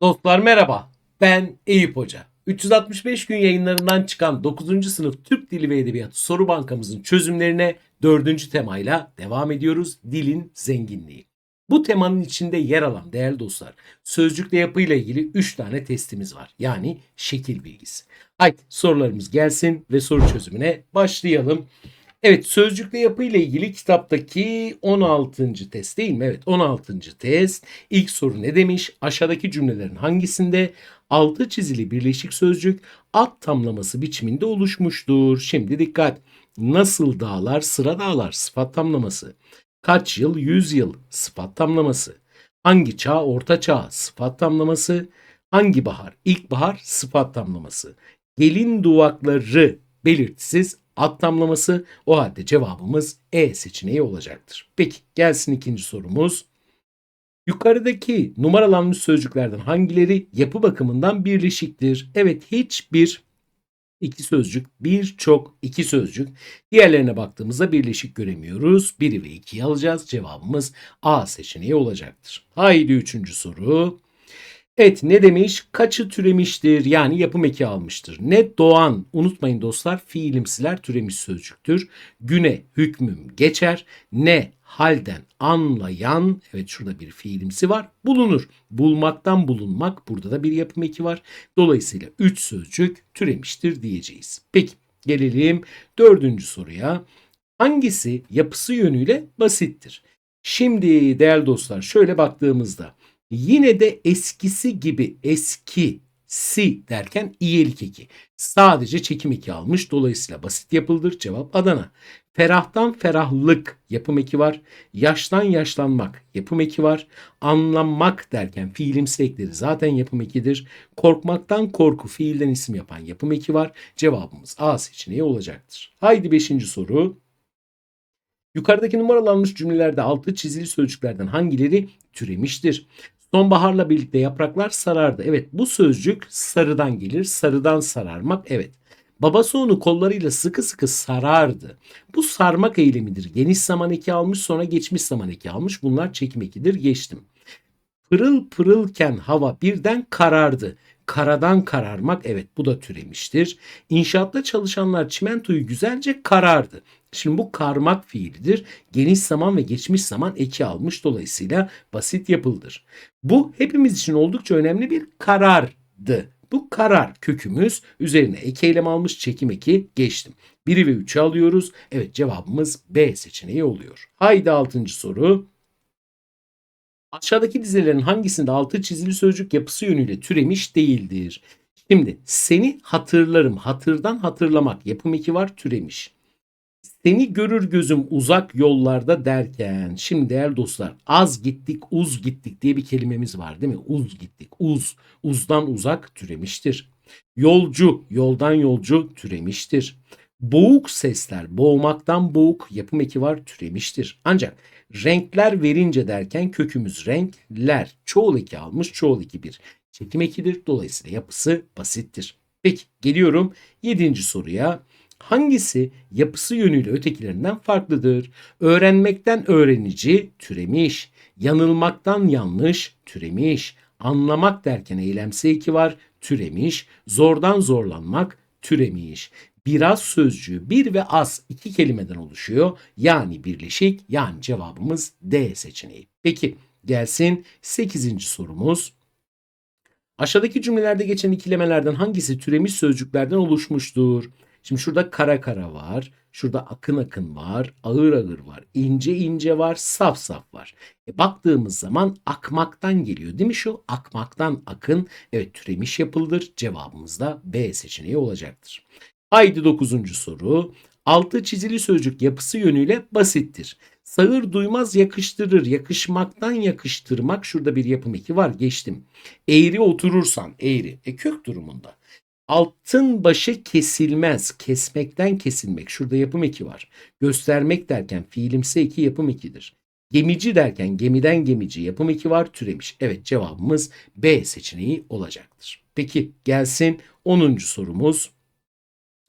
Dostlar merhaba. Ben Eyüp Hoca. 365 gün yayınlarından çıkan 9. sınıf Türk Dili ve Edebiyatı soru bankamızın çözümlerine 4. temayla devam ediyoruz. Dilin zenginliği. Bu temanın içinde yer alan değerli dostlar sözcükle yapıyla ilgili 3 tane testimiz var. Yani şekil bilgisi. Haydi sorularımız gelsin ve soru çözümüne başlayalım. Evet sözcükle yapı ile ilgili kitaptaki 16. test değil mi? Evet 16. test. İlk soru ne demiş? Aşağıdaki cümlelerin hangisinde altı çizili birleşik sözcük at tamlaması biçiminde oluşmuştur? Şimdi dikkat. Nasıl dağlar sıra dağlar sıfat tamlaması. Kaç yıl yüz yıl sıfat tamlaması. Hangi çağ orta çağ sıfat tamlaması. Hangi bahar ilkbahar sıfat tamlaması. Gelin duvakları belirtisiz ad tamlaması. O halde cevabımız E seçeneği olacaktır. Peki gelsin ikinci sorumuz. Yukarıdaki numaralanmış sözcüklerden hangileri yapı bakımından birleşiktir? Evet hiçbir iki sözcük, birçok iki sözcük. Diğerlerine baktığımızda birleşik göremiyoruz. Biri ve ikiyi alacağız. Cevabımız A seçeneği olacaktır. Haydi üçüncü soru. Evet ne demiş? Kaçı türemiştir? Yani yapım eki almıştır. Ne doğan? Unutmayın dostlar fiilimsiler türemiş sözcüktür. Güne hükmüm geçer. Ne halden anlayan evet şurada bir fiilimsi var bulunur. Bulmaktan bulunmak burada da bir yapım eki var. Dolayısıyla 3 sözcük türemiştir diyeceğiz. Peki gelelim dördüncü soruya. Hangisi yapısı yönüyle basittir? Şimdi değerli dostlar şöyle baktığımızda Yine de eskisi gibi eski si derken iyelik eki. Sadece çekim eki almış. Dolayısıyla basit yapıldır. Cevap Adana. Ferahtan ferahlık yapım eki var. Yaştan yaşlanmak yapım eki var. Anlamak derken fiilimsi ekleri zaten yapım ekidir. Korkmaktan korku fiilden isim yapan yapım eki var. Cevabımız A seçeneği olacaktır. Haydi beşinci soru. Yukarıdaki numaralanmış cümlelerde altı çizili sözcüklerden hangileri türemiştir? Sonbaharla birlikte yapraklar sarardı. Evet bu sözcük sarıdan gelir. Sarıdan sararmak. Evet. Babası onu kollarıyla sıkı sıkı sarardı. Bu sarmak eylemidir. Geniş zaman eki almış sonra geçmiş zaman eki almış. Bunlar çekim ekidir. Geçtim. Pırıl pırılken hava birden karardı. Karadan kararmak evet bu da türemiştir. İnşaatta çalışanlar çimentoyu güzelce karardı. Şimdi bu karmak fiilidir. Geniş zaman ve geçmiş zaman eki almış dolayısıyla basit yapıldır. Bu hepimiz için oldukça önemli bir karardı. Bu karar kökümüz üzerine ek eylem almış çekim eki geçtim. 1'i ve 3'ü alıyoruz. Evet cevabımız B seçeneği oluyor. Haydi 6. soru. Aşağıdaki dizelerin hangisinde altı çizili sözcük yapısı yönüyle türemiş değildir? Şimdi seni hatırlarım. Hatırdan hatırlamak. Yapım eki var türemiş. Seni görür gözüm uzak yollarda derken şimdi değerli dostlar az gittik uz gittik diye bir kelimemiz var değil mi? Uz gittik uz uzdan uzak türemiştir. Yolcu yoldan yolcu türemiştir. Boğuk sesler boğmaktan boğuk yapım eki var türemiştir. Ancak renkler verince derken kökümüz renkler çoğul eki almış çoğul eki bir çekim ekidir. Dolayısıyla yapısı basittir. Peki geliyorum 7. soruya. Hangisi yapısı yönüyle ötekilerinden farklıdır? Öğrenmekten öğrenici türemiş, yanılmaktan yanlış türemiş, anlamak derken eylemsi eki var türemiş, zordan zorlanmak türemiş. Biraz sözcüğü bir ve az iki kelimeden oluşuyor. Yani birleşik yani cevabımız D seçeneği. Peki gelsin 8. sorumuz. Aşağıdaki cümlelerde geçen ikilemelerden hangisi türemiş sözcüklerden oluşmuştur? Şimdi şurada kara kara var. Şurada akın akın var. Ağır ağır var. ince ince var. Saf saf var. E baktığımız zaman akmaktan geliyor değil mi şu? Akmaktan akın. Evet türemiş yapıldır. Cevabımız da B seçeneği olacaktır. Haydi dokuzuncu soru. Altı çizili sözcük yapısı yönüyle basittir. Sağır duymaz yakıştırır. Yakışmaktan yakıştırmak. Şurada bir yapım eki var. Geçtim. Eğri oturursan. Eğri. E kök durumunda. Altın başı kesilmez. Kesmekten kesilmek. Şurada yapım eki var. Göstermek derken fiilimsi eki yapım ekidir. Gemici derken gemiden gemici yapım eki var türemiş. Evet cevabımız B seçeneği olacaktır. Peki gelsin 10. sorumuz.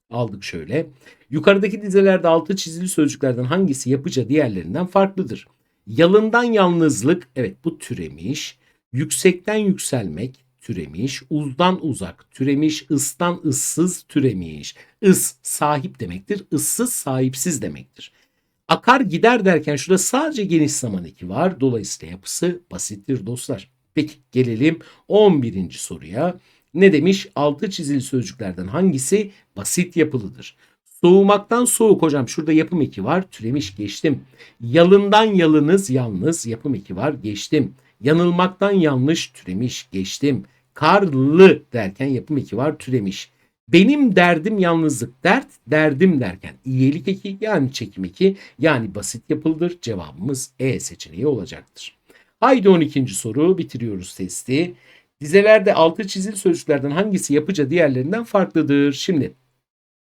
Aldık şöyle. Yukarıdaki dizelerde altı çizili sözcüklerden hangisi yapıca diğerlerinden farklıdır? Yalından yalnızlık evet bu türemiş. Yüksekten yükselmek türemiş. Uzdan uzak türemiş. ıstan ıssız türemiş. Is sahip demektir. ıssız sahipsiz demektir. Akar gider derken şurada sadece geniş zaman eki var. Dolayısıyla yapısı basittir dostlar. Peki gelelim 11. soruya. Ne demiş? Altı çizili sözcüklerden hangisi basit yapılıdır? Soğumaktan soğuk hocam. Şurada yapım eki var. Türemiş geçtim. Yalından yalınız yalnız yapım eki var. Geçtim. Yanılmaktan yanlış türemiş geçtim. Karlı derken yapım eki var. Türemiş. Benim derdim yalnızlık. Dert derdim derken iyilik eki yani çekim eki yani basit yapılıdır. Cevabımız E seçeneği olacaktır. Haydi 12. soru bitiriyoruz testi. Dizelerde altı çizili sözcüklerden hangisi yapıca diğerlerinden farklıdır? Şimdi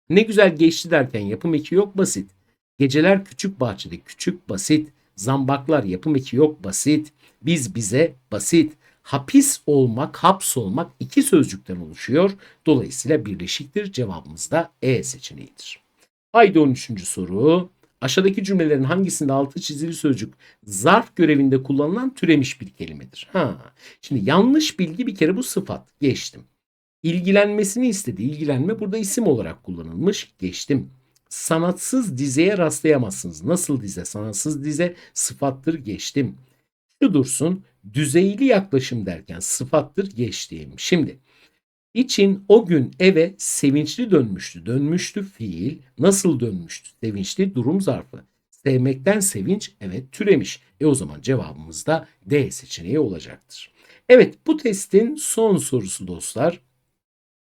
ne güzel geçti derken yapım eki yok basit. Geceler küçük bahçede küçük basit. Zambaklar yapım eki yok basit. Biz bize basit. Hapis olmak, haps olmak iki sözcükten oluşuyor. Dolayısıyla birleşiktir. Cevabımız da E seçeneğidir. Haydi 13. soru. Aşağıdaki cümlelerin hangisinde altı çizili sözcük zarf görevinde kullanılan türemiş bir kelimedir? Ha. Şimdi yanlış bilgi bir kere bu sıfat. Geçtim. İlgilenmesini istedi. İlgilenme burada isim olarak kullanılmış. Geçtim. Sanatsız dizeye rastlayamazsınız. Nasıl dize? Sanatsız dize sıfattır. Geçtim. Şu dursun. Düzeyli yaklaşım derken sıfattır. Geçtiğim. Şimdi için o gün eve sevinçli dönmüştü. Dönmüştü fiil. Nasıl dönmüştü? Sevinçli durum zarfı. Sevmekten sevinç evet türemiş. E o zaman cevabımız da D seçeneği olacaktır. Evet bu testin son sorusu dostlar.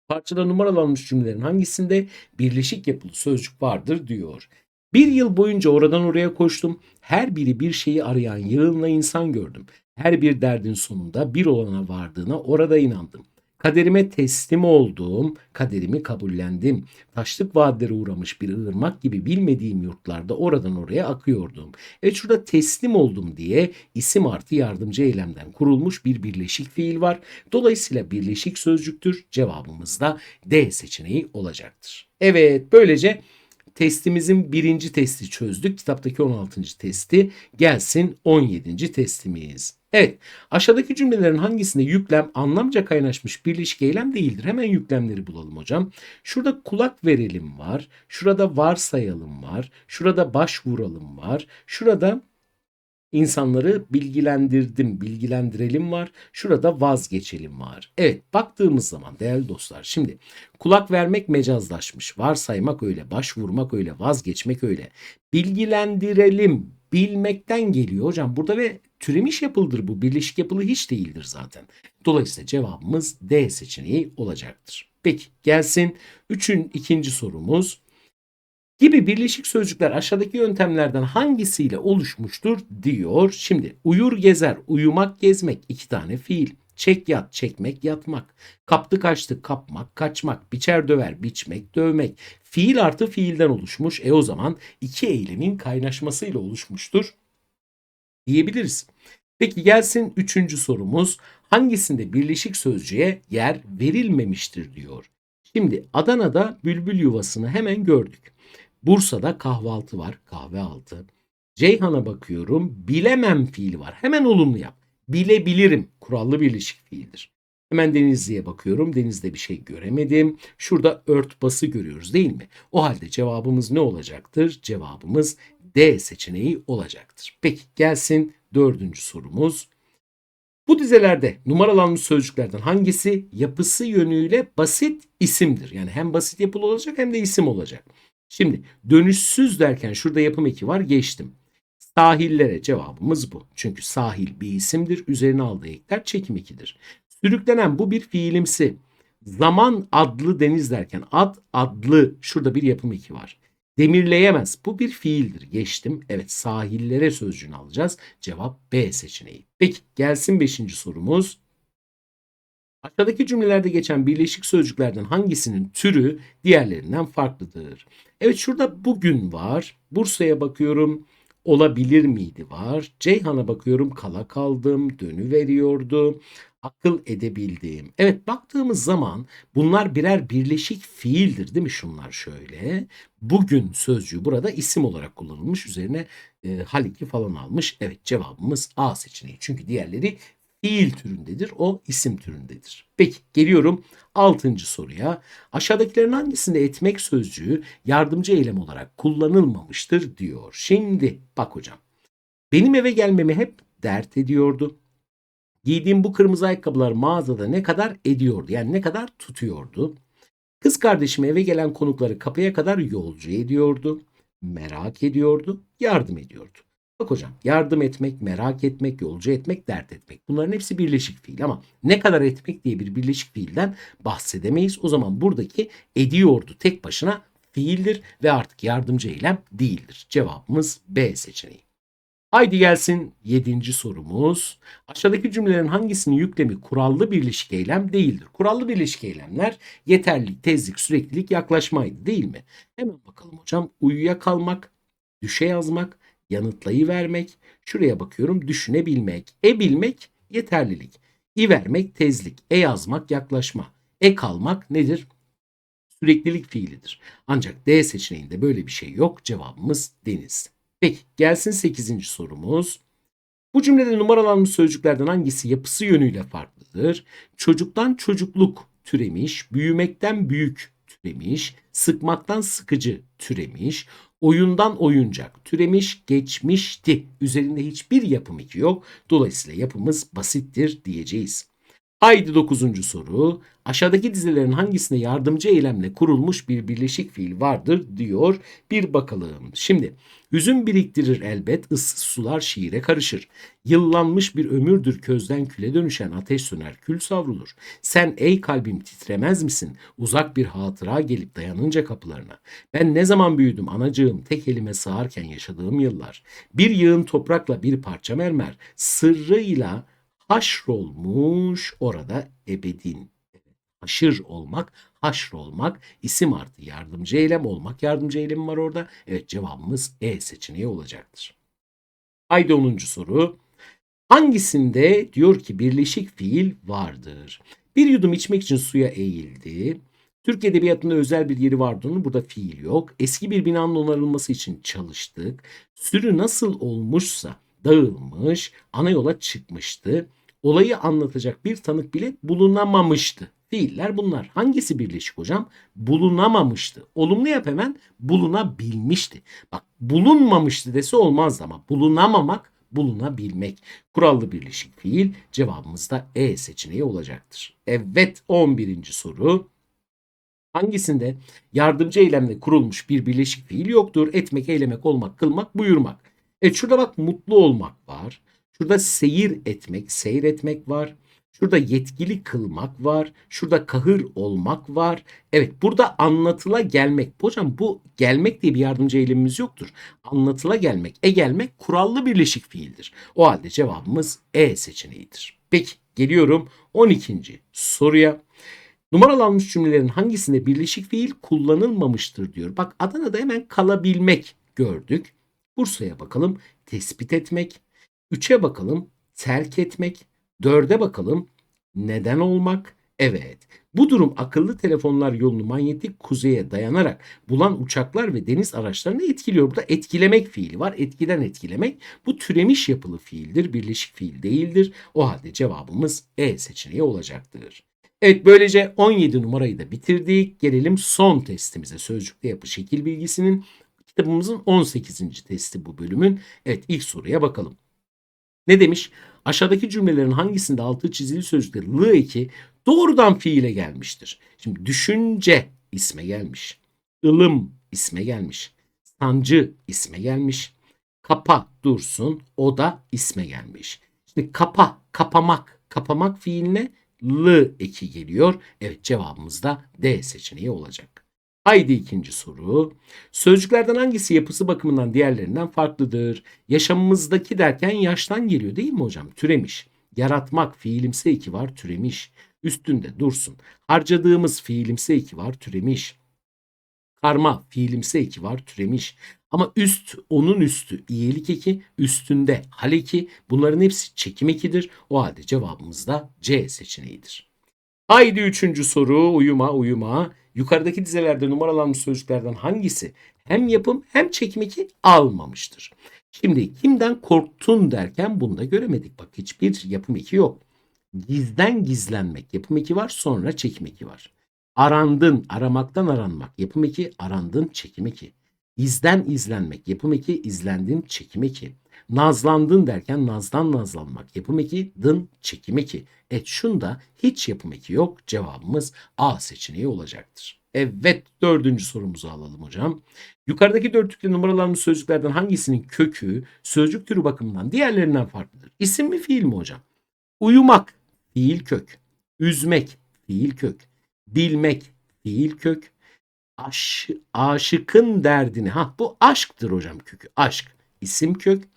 Parçada numaralanmış cümlelerin hangisinde birleşik yapılı sözcük vardır diyor. Bir yıl boyunca oradan oraya koştum. Her biri bir şeyi arayan yığınla insan gördüm. Her bir derdin sonunda bir olana vardığına orada inandım. Kaderime teslim oldum, kaderimi kabullendim. Taşlık vadilere uğramış bir ırmak gibi bilmediğim yurtlarda oradan oraya akıyordum. Evet şurada teslim oldum diye isim artı yardımcı eylemden kurulmuş bir birleşik fiil var. Dolayısıyla birleşik sözcüktür. Cevabımız da D seçeneği olacaktır. Evet böylece testimizin birinci testi çözdük. Kitaptaki 16. testi gelsin 17. testimiz. Evet aşağıdaki cümlelerin hangisinde yüklem anlamca kaynaşmış birleşik eylem değildir? Hemen yüklemleri bulalım hocam. Şurada kulak verelim var. Şurada varsayalım var. Şurada başvuralım var. Şurada insanları bilgilendirdim, bilgilendirelim var. Şurada vazgeçelim var. Evet baktığımız zaman değerli dostlar şimdi kulak vermek mecazlaşmış. Varsaymak öyle, başvurmak öyle, vazgeçmek öyle. Bilgilendirelim, bilmekten geliyor hocam. Burada ve türemiş yapıldır bu. Birleşik yapılı hiç değildir zaten. Dolayısıyla cevabımız D seçeneği olacaktır. Peki gelsin. Üçün ikinci sorumuz gibi birleşik sözcükler aşağıdaki yöntemlerden hangisiyle oluşmuştur diyor. Şimdi uyur gezer, uyumak gezmek iki tane fiil. Çek yat, çekmek, yatmak. Kaptı kaçtı, kapmak, kaçmak. Biçer döver, biçmek, dövmek. Fiil artı fiilden oluşmuş. E o zaman iki eylemin kaynaşmasıyla oluşmuştur diyebiliriz. Peki gelsin üçüncü sorumuz. Hangisinde birleşik sözcüğe yer verilmemiştir diyor. Şimdi Adana'da bülbül yuvasını hemen gördük. Bursa'da kahvaltı var, kahve altı. Ceyhan'a bakıyorum, bilemem fiili var. Hemen olumlu yap. Bilebilirim, kurallı birleşik fiildir. Hemen Denizli'ye bakıyorum. Denizde bir şey göremedim. Şurada örtbası görüyoruz değil mi? O halde cevabımız ne olacaktır? Cevabımız D seçeneği olacaktır. Peki gelsin dördüncü sorumuz. Bu dizelerde numaralanmış sözcüklerden hangisi yapısı yönüyle basit isimdir? Yani hem basit yapılı olacak hem de isim olacak. Şimdi dönüşsüz derken şurada yapım eki var geçtim. Sahillere cevabımız bu. Çünkü sahil bir isimdir. Üzerine aldığı ekler çekim ekidir. Sürüklenen bu bir fiilimsi. Zaman adlı deniz derken ad adlı şurada bir yapım eki var. Demirleyemez. Bu bir fiildir. Geçtim. Evet sahillere sözcüğünü alacağız. Cevap B seçeneği. Peki gelsin 5. sorumuz. Aşağıdaki cümlelerde geçen birleşik sözcüklerden hangisinin türü diğerlerinden farklıdır? Evet şurada bugün var. Bursa'ya bakıyorum. Olabilir miydi var. Ceyhan'a bakıyorum kala kaldım, dönü veriyordu akıl edebildiğim. Evet baktığımız zaman bunlar birer birleşik fiildir değil mi şunlar şöyle. Bugün sözcüğü burada isim olarak kullanılmış üzerine e, haliki falan almış. Evet cevabımız A seçeneği çünkü diğerleri fiil türündedir. O isim türündedir. Peki geliyorum 6. soruya. Aşağıdakilerin hangisinde etmek sözcüğü yardımcı eylem olarak kullanılmamıştır diyor. Şimdi bak hocam. Benim eve gelmemi hep dert ediyordu. Giydiğim bu kırmızı ayakkabılar mağazada ne kadar ediyordu? Yani ne kadar tutuyordu? Kız kardeşim eve gelen konukları kapıya kadar yolcu ediyordu. Merak ediyordu, yardım ediyordu. Bak hocam yardım etmek, merak etmek, yolcu etmek, dert etmek. Bunların hepsi birleşik fiil ama ne kadar etmek diye bir birleşik fiilden bahsedemeyiz. O zaman buradaki ediyordu tek başına fiildir ve artık yardımcı eylem değildir. Cevabımız B seçeneği. Haydi gelsin 7. sorumuz. Aşağıdaki cümlelerin hangisinin yüklemi kurallı birleşik eylem değildir? Kurallı birleşik eylemler yeterlilik, tezlik, süreklilik, yaklaşmaydı değil mi? Hemen bakalım hocam. Uyuyakalmak, düşe yazmak, yanıtlayı vermek, şuraya bakıyorum düşünebilmek, e bilmek yeterlilik, i vermek tezlik, e yazmak yaklaşma, e kalmak nedir? Süreklilik fiilidir. Ancak D seçeneğinde böyle bir şey yok. Cevabımız deniz. Peki gelsin 8. sorumuz. Bu cümlede numaralanmış sözcüklerden hangisi yapısı yönüyle farklıdır? Çocuktan çocukluk türemiş, büyümekten büyük türemiş, sıkmaktan sıkıcı türemiş, oyundan oyuncak türemiş, geçmişti. Üzerinde hiçbir yapım eki yok. Dolayısıyla yapımız basittir diyeceğiz. Haydi 9. soru. Aşağıdaki dizilerin hangisinde yardımcı eylemle kurulmuş bir birleşik fiil vardır diyor. Bir bakalım. Şimdi hüzün biriktirir elbet ıssız sular şiire karışır. Yıllanmış bir ömürdür közden küle dönüşen ateş söner kül savrulur. Sen ey kalbim titremez misin? Uzak bir hatıra gelip dayanınca kapılarına. Ben ne zaman büyüdüm anacığım tek elime sığarken yaşadığım yıllar. Bir yığın toprakla bir parça mermer sırrıyla haşrolmuş orada ebedin. Haşır olmak, haşr olmak, isim artı yardımcı eylem olmak yardımcı eylemi var orada. Evet cevabımız E seçeneği olacaktır. Haydi 10. soru. Hangisinde diyor ki birleşik fiil vardır? Bir yudum içmek için suya eğildi. Türk Edebiyatı'nda özel bir yeri vardı onun burada fiil yok. Eski bir binanın onarılması için çalıştık. Sürü nasıl olmuşsa dağılmış, ana yola çıkmıştı. Olayı anlatacak bir tanık bile bulunamamıştı. Fiiller bunlar. Hangisi birleşik hocam? Bulunamamıştı. Olumlu yap hemen bulunabilmişti. Bak bulunmamıştı dese olmaz ama bulunamamak bulunabilmek. Kurallı birleşik fiil cevabımız da E seçeneği olacaktır. Evet 11. soru. Hangisinde yardımcı eylemle kurulmuş bir birleşik fiil yoktur? Etmek, eylemek, olmak, kılmak, buyurmak. E şurada bak mutlu olmak var. Şurada seyir etmek, seyretmek var. Şurada yetkili kılmak var. Şurada kahır olmak var. Evet burada anlatıla gelmek. Hocam bu gelmek diye bir yardımcı eylemimiz yoktur. Anlatıla gelmek, e gelmek kurallı birleşik fiildir. O halde cevabımız E seçeneğidir. Peki geliyorum 12. soruya. Numaralanmış cümlelerin hangisinde birleşik fiil kullanılmamıştır diyor. Bak Adana'da hemen kalabilmek gördük. Bursa'ya bakalım tespit etmek. Üçe bakalım terk etmek. Dörde bakalım neden olmak. Evet bu durum akıllı telefonlar yolunu manyetik kuzeye dayanarak bulan uçaklar ve deniz araçlarını etkiliyor. Burada etkilemek fiili var. Etkiden etkilemek. Bu türemiş yapılı fiildir. Birleşik fiil değildir. O halde cevabımız E seçeneği olacaktır. Evet böylece 17 numarayı da bitirdik. Gelelim son testimize. Sözcükte yapı şekil bilgisinin kitabımızın 18. testi bu bölümün. Evet ilk soruya bakalım. Ne demiş? Aşağıdaki cümlelerin hangisinde altı çizili sözcükte lı eki doğrudan fiile gelmiştir? Şimdi düşünce isme gelmiş. ılım isme gelmiş. Sancı isme gelmiş. Kapa dursun o da isme gelmiş. Şimdi kapa, kapamak, kapamak fiiline lı eki geliyor. Evet cevabımız da D seçeneği olacak. Haydi ikinci soru. Sözcüklerden hangisi yapısı bakımından diğerlerinden farklıdır? Yaşamımızdaki derken yaştan geliyor değil mi hocam? Türemiş. Yaratmak fiilimsi eki var türemiş. Üstünde dursun. Harcadığımız fiilimsi eki var türemiş. Karma fiilimsi eki var türemiş. Ama üst onun üstü iyilik eki üstünde hal eki bunların hepsi çekim ekidir. O halde cevabımız da C seçeneğidir. Haydi üçüncü soru uyuma uyuma. Yukarıdaki dizelerde numaralanmış sözcüklerden hangisi hem yapım hem çekim eki almamıştır? Şimdi kimden korktun derken bunu da göremedik. Bak hiçbir yapım eki yok. Gizden gizlenmek yapım eki var sonra çekim eki var. Arandın aramaktan aranmak yapım eki arandın çekim eki. İzden izlenmek yapım eki izlendin çekim eki. Nazlandın derken nazdan nazlanmak yapım eki dın çekim eki. Evet şunda hiç yapım eki yok cevabımız A seçeneği olacaktır. Evet dördüncü sorumuzu alalım hocam. Yukarıdaki dörtlükte numaralanmış sözcüklerden hangisinin kökü sözcük türü bakımından diğerlerinden farklıdır? İsim mi fiil mi hocam? Uyumak fiil kök. Üzmek fiil kök. Bilmek fiil kök. Aş, aşıkın derdini. Ha bu aşktır hocam kökü. Aşk isim kök.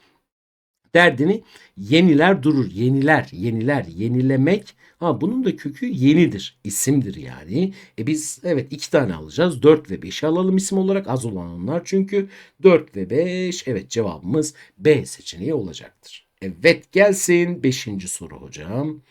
Derdini yeniler durur. Yeniler, yeniler, yenilemek. Ha bunun da kökü yenidir. isimdir yani. E biz evet iki tane alacağız. 4 ve 5'i alalım isim olarak. Az olan onlar çünkü 4 ve 5. Evet cevabımız B seçeneği olacaktır. Evet gelsin 5. soru hocam.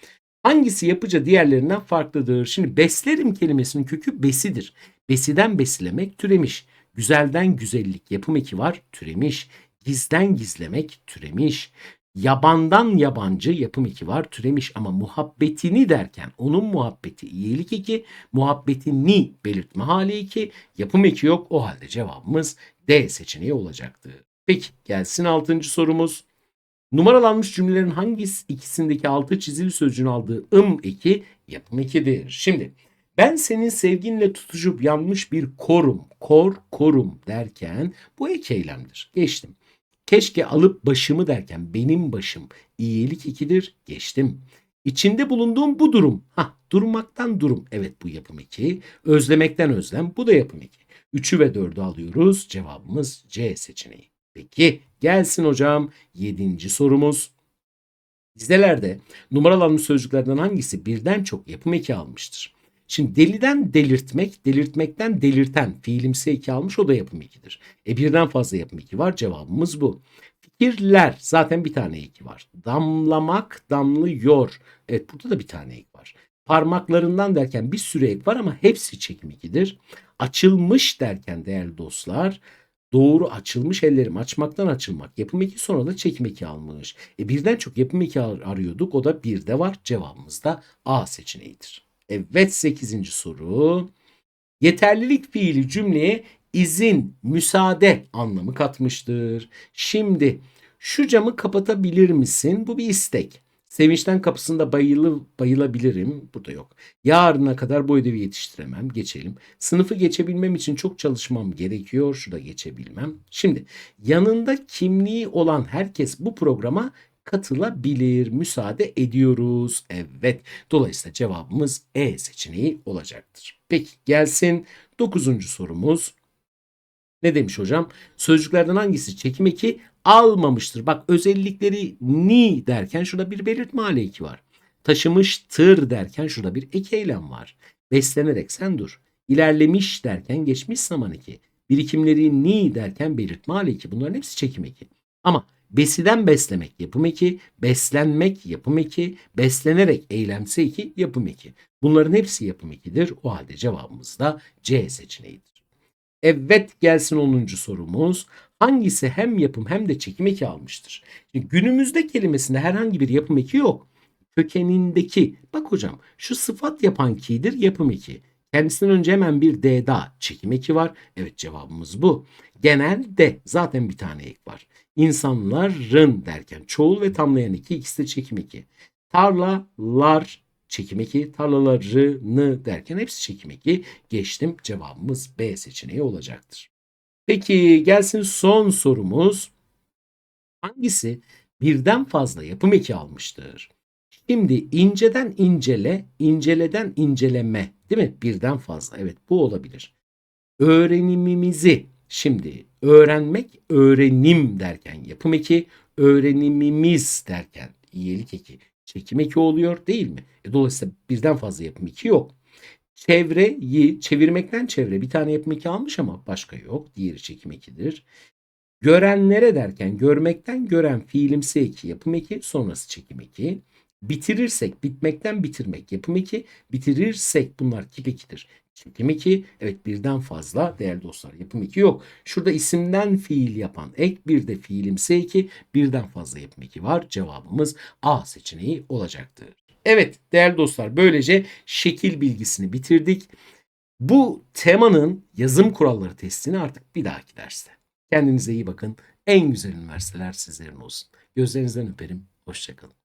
Hangisi yapıca diğerlerinden farklıdır? Şimdi beslerim kelimesinin kökü besidir. Besiden besilemek türemiş. Güzelden güzellik yapım eki var türemiş. Gizden gizlemek türemiş. Yabandan yabancı yapım eki var türemiş ama muhabbetini derken onun muhabbeti iyilik eki, muhabbetini belirtme hali eki, yapım eki yok. O halde cevabımız D seçeneği olacaktı. Peki gelsin 6. sorumuz. Numaralanmış cümlelerin hangisi ikisindeki altı çizili sözcüğün aldığı ım eki yapım ekidir. Şimdi ben senin sevginle tutuşup yanmış bir korum, kor, korum derken bu ek eylemdir. Geçtim. Keşke alıp başımı derken benim başım iyilik ikidir. Geçtim. İçinde bulunduğum bu durum. Ha, durmaktan durum. Evet bu yapım eki. Özlemekten özlem. Bu da yapım eki. Üçü ve dördü alıyoruz. Cevabımız C seçeneği. Peki gelsin hocam 7. sorumuz. Dizelerde numaralanmış sözcüklerden hangisi birden çok yapım eki almıştır? Şimdi deliden delirtmek, delirtmekten delirten fiilimsi eki almış o da yapım ekidir. E birden fazla yapım eki var cevabımız bu. Fikirler zaten bir tane eki var. Damlamak, damlıyor. Evet burada da bir tane ek var. Parmaklarından derken bir sürü ek var ama hepsi çekim ekidir. Açılmış derken değerli dostlar Doğru açılmış ellerim açmaktan açılmak. Yapım eki sonra da çekim eki almış. E birden çok yapım eki arıyorduk. O da birde var. Cevabımız da A seçeneğidir. Evet 8. soru. Yeterlilik fiili cümleye izin, müsaade anlamı katmıştır. Şimdi şu camı kapatabilir misin? Bu bir istek. Sevinçten kapısında bayılı, bayılabilirim. Burada yok. Yarına kadar bu ödevi yetiştiremem. Geçelim. Sınıfı geçebilmem için çok çalışmam gerekiyor. Şurada geçebilmem. Şimdi yanında kimliği olan herkes bu programa katılabilir. Müsaade ediyoruz. Evet. Dolayısıyla cevabımız E seçeneği olacaktır. Peki gelsin 9. sorumuz. Ne demiş hocam? Sözcüklerden hangisi çekim eki almamıştır? Bak özellikleri ni derken şurada bir belirtme aleyki var. Taşımıştır derken şurada bir ek eylem var. Beslenerek sen dur. İlerlemiş derken geçmiş zaman eki. Birikimleri ni derken belirtme aleyki. Bunların hepsi çekim eki. Ama besiden beslemek yapım eki, beslenmek yapım eki, beslenerek eylemsi eki yapım eki. Bunların hepsi yapım ekidir. O halde cevabımız da C seçeneğidir. Evet gelsin 10. sorumuz. Hangisi hem yapım hem de çekim eki almıştır? Şimdi günümüzde kelimesinde herhangi bir yapım eki yok. Kökenindeki bak hocam şu sıfat yapan ki'dir yapım eki. Kendisinden önce hemen bir D daha çekim eki var. Evet cevabımız bu. Genelde zaten bir tane ek var. İnsanların derken çoğul ve tamlayan iki ikisi de çekim eki. Tarlalar çekim eki, tarlalarını derken hepsi çekim eki. Geçtim cevabımız B seçeneği olacaktır. Peki gelsin son sorumuz. Hangisi birden fazla yapım eki almıştır? Şimdi inceden incele, inceleden inceleme değil mi? Birden fazla. Evet bu olabilir. Öğrenimimizi şimdi öğrenmek, öğrenim derken yapım eki, öğrenimimiz derken iyilik eki, çekim eki oluyor değil mi? E, dolayısıyla birden fazla yapım eki yok. Çevreyi çevirmekten çevre bir tane yapım eki almış ama başka yok. Diğeri çekim ekidir. Görenlere derken görmekten gören fiilimsi eki yapım eki sonrası çekim eki. Bitirirsek bitmekten bitirmek yapım eki. Bitirirsek bunlar kip ekidir. Çekim eki evet birden fazla değerli dostlar yapım eki yok. Şurada isimden fiil yapan ek bir de fiilimsi eki birden fazla yapım eki var. Cevabımız A seçeneği olacaktır. Evet değerli dostlar böylece şekil bilgisini bitirdik. Bu temanın yazım kuralları testini artık bir dahaki derste. Kendinize iyi bakın. En güzel üniversiteler sizlerin olsun. Gözlerinizden öperim. Hoşçakalın.